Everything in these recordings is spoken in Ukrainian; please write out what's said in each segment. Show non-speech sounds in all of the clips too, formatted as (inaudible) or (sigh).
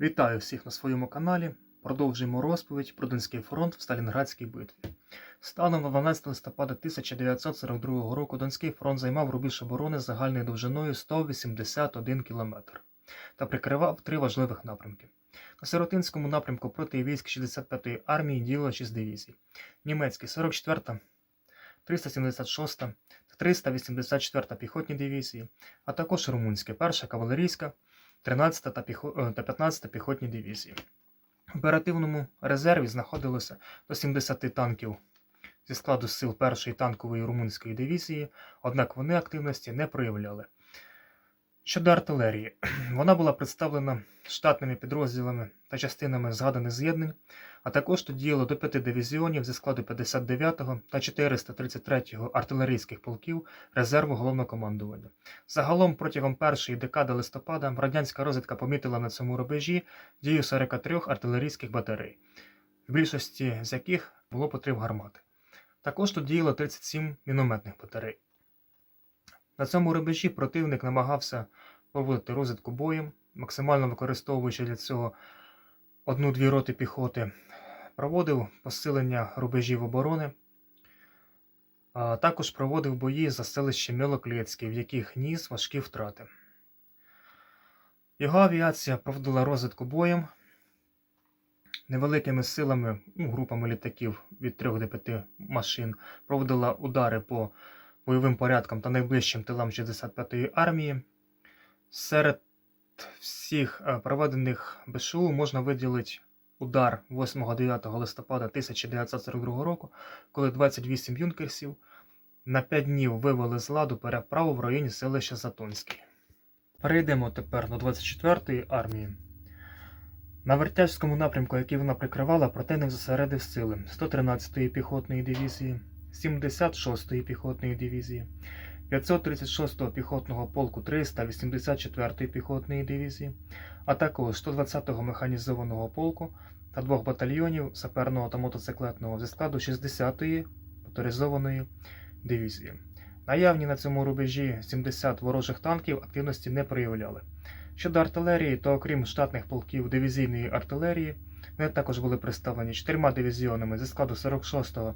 Вітаю всіх на своєму каналі. Продовжуємо розповідь про Донський фронт в Сталінградській битві. Станом на 12 листопада 1942 року Донський фронт займав рубіж оборони загальною довжиною 181 км та прикривав три важливих напрямки. На Сиротинському напрямку проти військ 65-ї армії діяло 6 дивізій: німецькі 44-та, 376 та 384 піхотні дивізії, а також румунська 1 кавалерійська 13 та, піхо... е, та 15 піхотні дивізії. В оперативному резерві знаходилося до 70 танків зі складу сил 1-ї танкової румунської дивізії, однак вони активності не проявляли. Щодо артилерії, (clears throat) вона була представлена штатними підрозділами та частинами згаданих з'єднань, а також тут діяло до 5 дивізіонів зі складу 59-го та 433-го артилерійських полків резерву головного командування. Загалом протягом першої декади листопада радянська розвідка помітила на цьому рубежі дію 43 артилерійських батарей, в більшості з яких було по три гармати. Також тут діяло 37 мінометних батарей. На цьому рубежі противник намагався проводити розвідку боєм, максимально використовуючи для цього одну-дві роти піхоти, проводив посилення рубежів оборони, а також проводив бої за селище Мілоклєцьке, в яких ніс важкі втрати. Його авіація проводила розвідку боєм невеликими силами, ну, групами літаків від 3 до 5 машин, проводила удари по бойовим порядкам та найближчим тилам 65-ї армії. Серед всіх е, проведених БШУ можна виділити удар 8-9 листопада 1942 року, коли 28 юнкерсів на 5 днів вивели з ладу переправу в районі селища Затонський. Перейдемо тепер до 24-ї армії. На Вертяжському напрямку, який вона прикривала, противник зосередив сили 113-ї піхотної дивізії, 76-ї піхотної дивізії, 536-го піхотного полку 384-ї піхотної дивізії, а також 120-го механізованого полку та двох батальйонів саперного та мотоциклетного зі складу 60-ї моторизованої дивізії. Наявні на цьому рубежі 70 ворожих танків активності не проявляли. Щодо артилерії, то окрім штатних полків дивізійної артилерії, вони також були представлені чотирма дивізіонами зі складу 46-го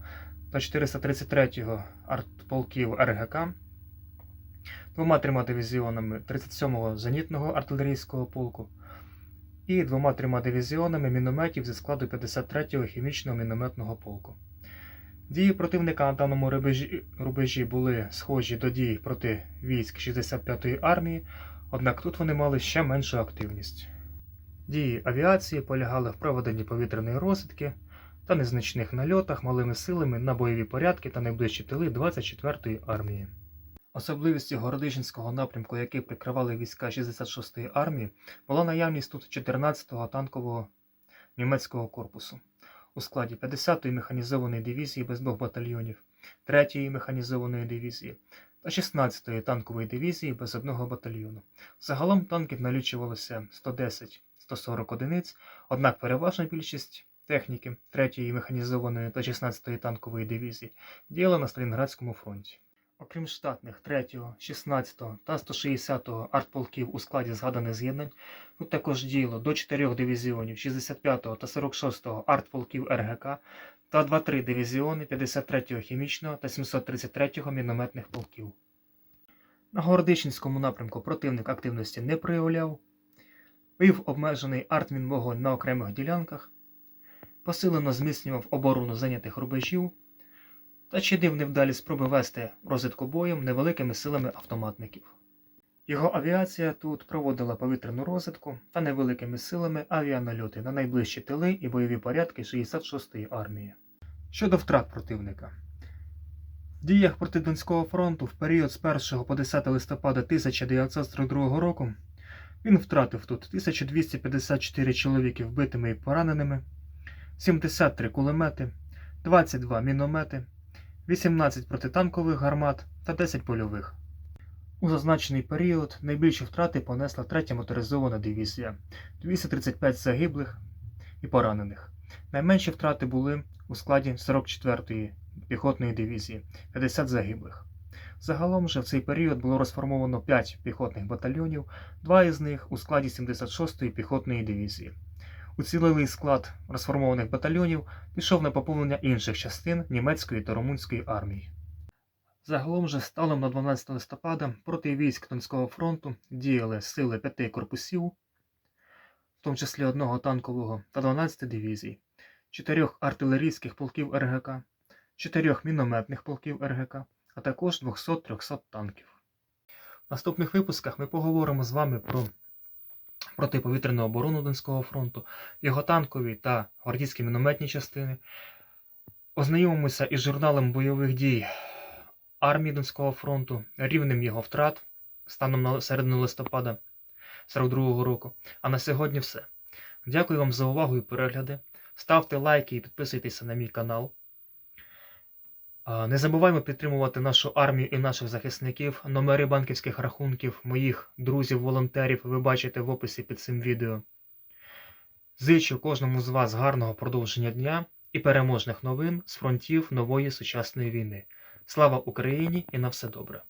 та 433-го артполків РГК, двома-трьома дивізіонами 37-го зенітного артилерійського полку і двома-трьома дивізіонами мінометів зі складу 53-го хімічного мінометного полку. Дії противника на даному рубежі були схожі до дій проти військ 65-ї армії, однак тут вони мали ще меншу активність. Дії авіації полягали в проведенні повітряної розвідки та незначних нальотах малими силами на бойові порядки та найближчі тили 24-ї армії. Особливістю Городищенського напрямку, який прикривали війська 66-ї армії, була наявність тут 14-го танкового німецького корпусу у складі 50-ї механізованої дивізії без двох батальйонів, 3-ї механізованої дивізії та 16-ї танкової дивізії без одного батальйону. Загалом танків налічувалося 110-140 одиниць, однак переважна більшість техніки 3-ї механізованої та 16-ї танкової дивізії діяла на Сталінградському фронті. Окрім штатних 3-го, 16-го та 160-го артполків у складі згаданих з'єднань, тут також діяло до 4 дивізіонів 65-го та 46-го артполків РГК та 2-3 дивізіони 53-го хімічного та 733-го мінометних полків. На Городищенському напрямку противник активності не проявляв, вив обмежений артмінвогонь на окремих ділянках, посилено зміцнював оборону зайнятих рубежів та чинив невдалі спроби вести розвідку боєм невеликими силами автоматників. Його авіація тут проводила повітряну розвідку та невеликими силами авіанальоти на найближчі тили і бойові порядки 66-ї армії. Щодо втрат противника. В діях проти Донського фронту в період з 1 по 10 листопада 1942 року він втратив тут 1254 чоловіки вбитими і пораненими, 73 кулемети, 22 міномети, 18 протитанкових гармат та 10 польових. У зазначений період найбільші втрати понесла 3 моторизована дивізія 235 загиблих і поранених. Найменші втрати були у складі 44-ї піхотної дивізії 50 загиблих. Загалом же в цей період було розформовано 5 піхотних батальйонів, два із них у складі 76-ї піхотної дивізії. Уцілілий склад розформованих батальйонів пішов на поповнення інших частин німецької та румунської армії. Загалом же станом на 12 листопада проти військ Донського фронту діяли сили п'яти корпусів, в тому числі одного танкового та 12 дивізій, чотирьох артилерійських полків РГК, чотирьох мінометних полків РГК, а також 200-300 танків. В наступних випусках ми поговоримо з вами про протиповітряну оборону Донського фронту, його танкові та гвардійські мінометні частини. Ознайомимося із журналом бойових дій армії Донського фронту, рівнем його втрат станом на середину листопада 42 року. А на сьогодні все. Дякую вам за увагу і перегляди. Ставте лайки і підписуйтеся на мій канал. Не забуваємо підтримувати нашу армію і наших захисників. Номери банківських рахунків моїх друзів-волонтерів ви бачите в описі під цим відео. Зичу кожному з вас гарного продовження дня і переможних новин з фронтів нової сучасної війни. Слава Україні і на все добре!